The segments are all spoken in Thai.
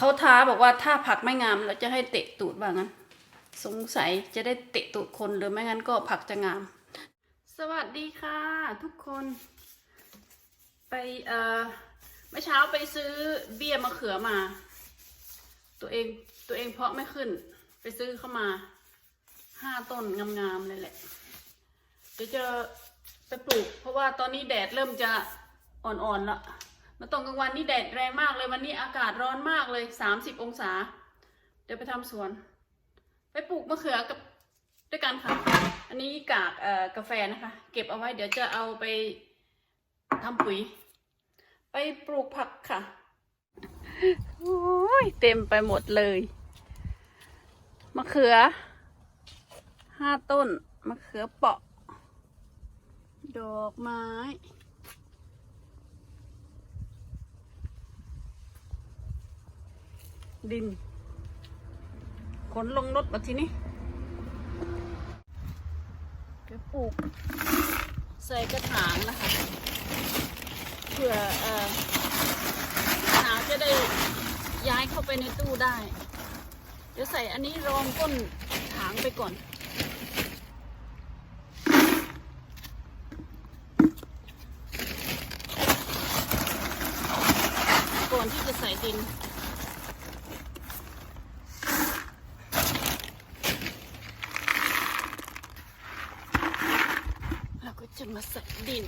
เขาท้าบอกว่าถ้าผักไม่งามเราจะให้เตะตูดว่างั้น สงสัยจะได้เตะตูดคนหรือไม่งั้นก็ผักจะงาม สวัสดีค่ะ ทุกคน ไปเอ่อเมื่อเช้าไปซื้อเบี้ยมะเขือมา ตัวเองตัวเองเพาะไม่ขึ้น ไปซื้อเข้ามาห้าต้นงามๆเลยแหละเดี๋ยวจะไปปลูก เพราะว่าตอนนี้แดดเริ่มจะอ่อนๆละ มาตอนกลางวันนี่แดดแรงมากเลยวันนี้อากาศร้อนมากเลยสามสิบองศา เดี๋ยวไปทำสวน ไปปลูกมะเขือกับด้วยกันค่ะ อันนี้กากกาแฟนะคะ เก็บเอาไว้เดี๋ยวจะเอาไปทำปุ๋ย ไปปลูกผักค่ะโอ้ยเต็มไปหมดเลยมะเขือห้าต้นมะเขือเปาะ ดอกไม้ ดิน ขนลงรถมาทีนี้เดี๋ยวปลูก ใส่กระถางนะคะ เพื่อเอ่อหนาวจะได้ย้ายเข้าไปในตู้ได้ เดี๋ยวใส่อันนี้รองก้นถางไปก่อนที่จะใส่ดิน เราก็จะมาใส่ดิน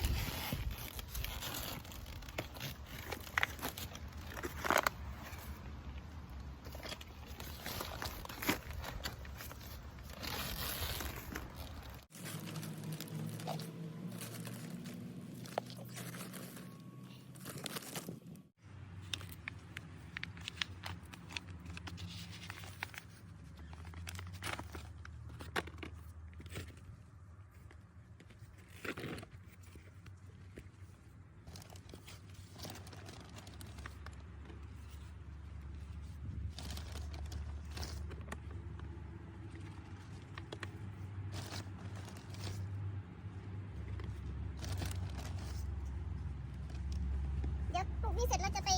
เดี๋ยวปลูกนี่เสร็จเราจะไป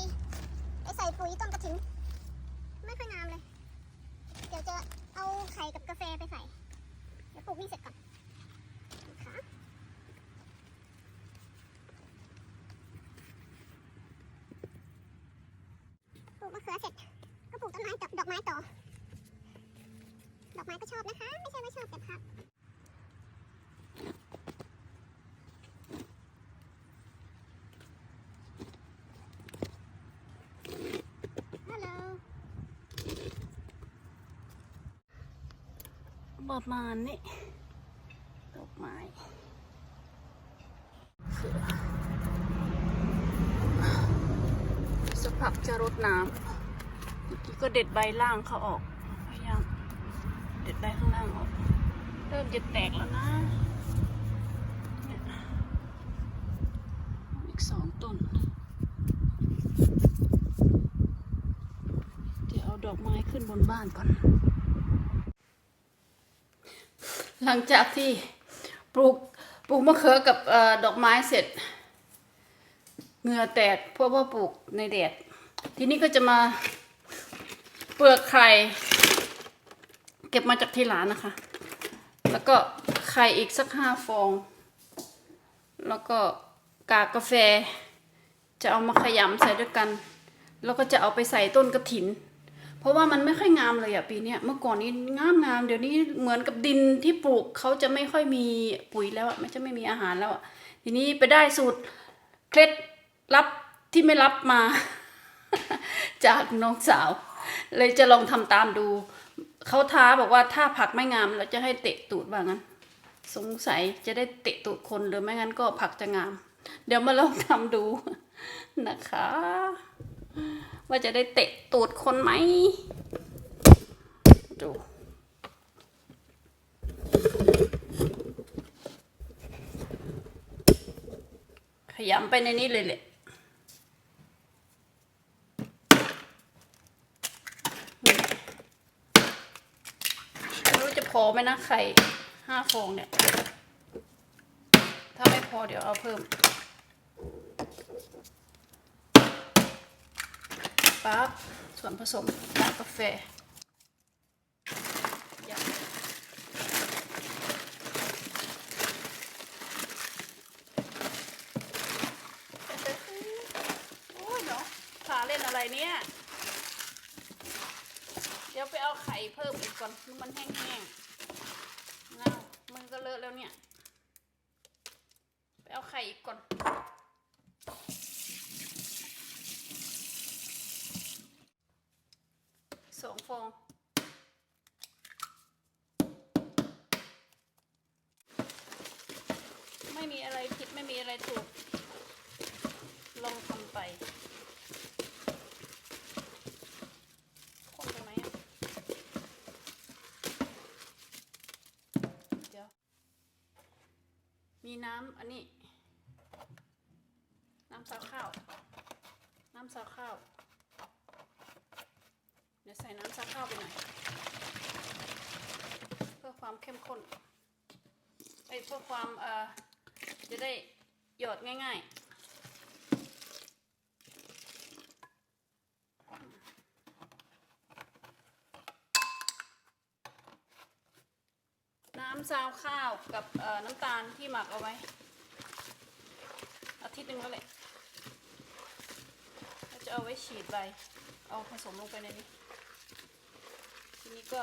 ไปใส่ปุ๋ยต้นกระถิ่นไม่ค่อยงามเลย เดี๋ยวจะเอาไข่กับกาแฟไปใส่ เดี๋ยวปลูกนี่เสร็จก่อนนะคะปลูกมะ เขือเสร็จ ก็ปลูกต้นไม้ดอกดอกไม้ต่อ ดอกไม้ก็ชอบนะคะ ไม่ใช่ไม่ชอบแต่พักฮัลโหลประมาณนี้ดอกไม้สักพักจะรดน้ำ ก็เด็ดใบล่างเขาออกพยายามเด็ดใบข้างล่างออก เริ่มจะแตกแล้วนะอีกสองต้นเดี๋ยวเอาดอกไม้ขึ้นบนบ้านก่อน หลังจากที่ปลูกปลูกมะเขือกับอดอกไม้เสร็จเหงื่อแตกเพราะว่าปลูกในแดด ทีนี้ก็จะมา เปลือกไข่เก็บมาจากที่ร้านนะคะ แล้วก็ไข่อีกสักห้าฟอง แล้วก็กากกาแฟ จะเอามาขยำใส่ด้วยกัน แล้วก็จะเอาไปใส่ต้นกระถิน เพราะว่ามันไม่ค่อยงามเลยอะปีนี้เมื่อก่อนนี้งามงามเดี๋ยวนี้เหมือนกับดินที่ปลูกเขาจะไม่ค่อยมีปุ๋ยแล้วอะไม่จะไม่มีอาหารแล้วอะทีนี้ไปได้สูตรเคล็ดลับที่ไม่รับมา จากน้องสาว เลยจะลองทำตามดู เขาท้าบอกว่าถ้าผักไม่งามเราจะให้เตะตูดว่างั้น สงสัยจะได้เตะตูดคนหรือไม่งั้นก็ผักจะงาม เดี๋ยวมาลองทำดูนะคะ ว่าจะได้เตะตูดคนไหมดูขยำไปในนี้เลยแหละ พอไหมนะไข่ห้าฟองเนี่ย ถ้าไม่พอเดี๋ยวเอาเพิ่มปั๊บส่วนผสมกากกาแฟโอ้ยเนาะขาเล่นอะไรเนี่ย เดี๋ยวไปเอาไข่เพิ่มอีกก่อนคือมันแห้งๆ มือก็เลอะแล้วเนี่ย ไปเอาไข่อีกก่อน สองฟอง ไม่มีอะไรผิดไม่มีอะไรถูก ลองทำไปคนไปไหมอะเดี๋ยว มีน้ำอันนี้ น้ำซาวข้าว น้ำซาวข้าว เดี๋ยวใส่น้ำซาวข้าวไปหน่อยเพื่อความเข้มข้นไอ้เพื่อความเอ่อจะได้หยอดง่าย ๆ ซาวข้าวกับน้ำตาลที่หมักเอาไว้ อาทิตย์หนึ่งแล้วแหละเราจะเอาไว้ฉีดใบ เอาผสมลงไปในนี้ ทีนี้ก็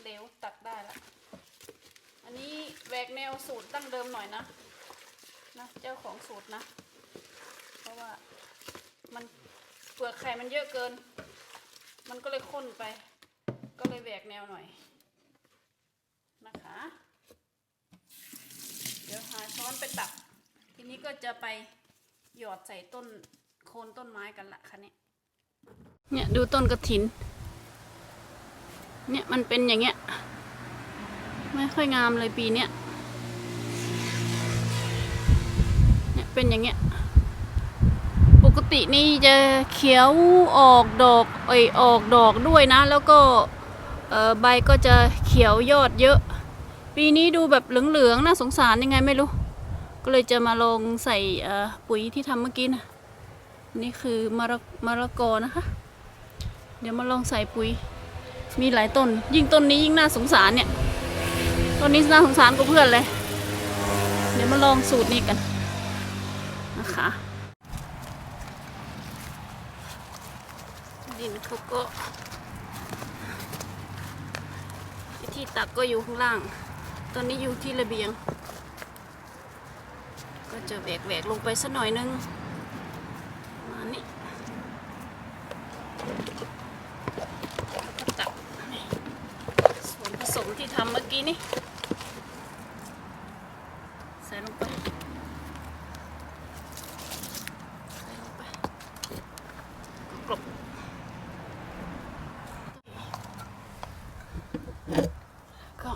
เหลวตักได้ละ อันนี้แหวกแนวสูตรตั้งเดิมหน่อยนะ นะเจ้าของสูตรนะ เพราะว่ามันเปลือกไข่มันเยอะเกิน มันก็เลยข้นไป ก็เลยแหวกแนวหน่อย นะคะ เดี๋ยวหาช้อนไปตักทีนี้ก็จะไปหยอดใส่ต้นโคนต้นไม้กันละคะเนี่ยเนี่ยดูต้นกระถิน เนี่ยมันเป็นอย่างเงี้ย ไม่ค่อยงามเลยปีเนี้ย เนี่ยเป็นอย่างเงี้ย ปกตินี่จะเขียวออกดอกเอยออกดอกด้วยนะ แล้วก็เออใบก็จะเขียวยอดเยอะ ปีนี้ดูแบบเหลืองๆน่าสงสารยังไงไม่รู้ ก็เลยจะมาลงใส่ปุ๋ยที่ทำเมื่อกี้นะนี่คือมะระมะละกอนะคะ เดี๋ยวมาลองใส่ปุ๋ย มีหลายต้น ยิ่งต้นนี้ยิ่งน่าสงสารเนี่ยต้นนี้น่าสงสารกว่าเพื่อนเลย เดี๋ยวมาลองสูตรนี้กันนะคะดินเขาก็ที่ตักก็อยู่ข้างล่าง ตอนนี้อยู่ที่ระเบียง ก็จะแหวกแหวกๆลงไปสักหน่อยนึงมานี่ตักส่วนผสมที่ทำเมื่อกี้นี่ ใส่ลงไป ใส่ลงไปกรบ ก็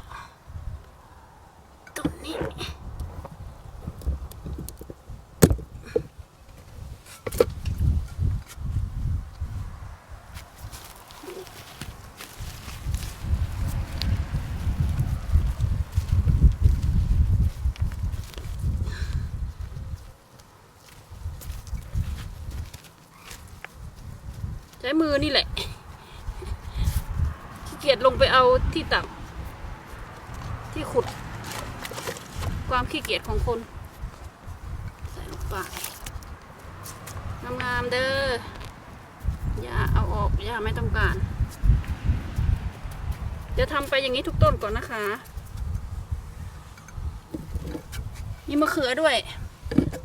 ตรงนี้ใช้มือนี่แหละขี้เกียจลงไปเอาที่ตักที่ขุด ความขี้เกียจของคน ใส่ลงไปงามๆเด้ออย่าเอาออกอย่าไม่ต้องการเดี๋ยวทำไปอย่างนี้ทุกต้นก่อนนะคะ นี่มะเขือด้วย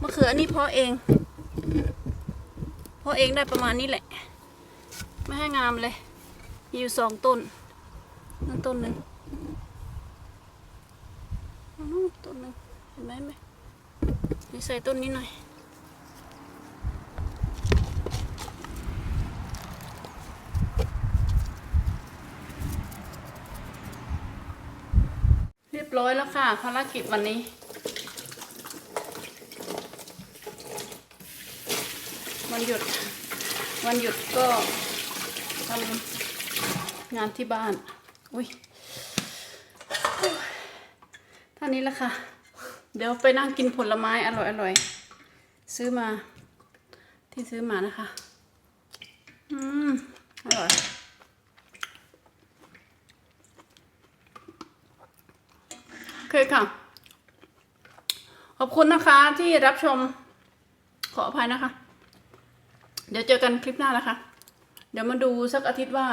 มะเขือนี่เพาะเองเพาะเองได้ประมาณนี้แหละ ไม่ให้งามเลย มีอยู่สองต้น นั่นต้นหนึ่งนู่นต้นหนึ่งเห็นไหมไหมนี่ใส่ต้นนี้หน่อย เรียบร้อยแล้วค่ะภารกิจวันนี้วันหยุด วันหยุดก็ ทำงานที่บ้าน อุ้ยท่านี้แหละค่ะ เดี๋ยวไปนั่งกินผลไม้อร่อยๆซื้อมา ที่ซื้อมานะคะ อืม อร่อยโอเคค่ะ ขอบคุณนะคะที่รับชมขออภัยนะคะ เดี๋ยวเจอกันคลิปหน้านะคะ เดี๋ยวมาดูสักอาทิตย์ว่า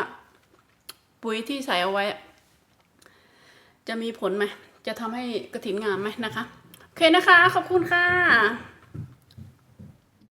ปุ๋ยที่ใส่เอาไว้ จะมีผลไหมจะทำให้กระถินงามไหมนะคะ โอเคนะคะ ขอบคุณค่ะ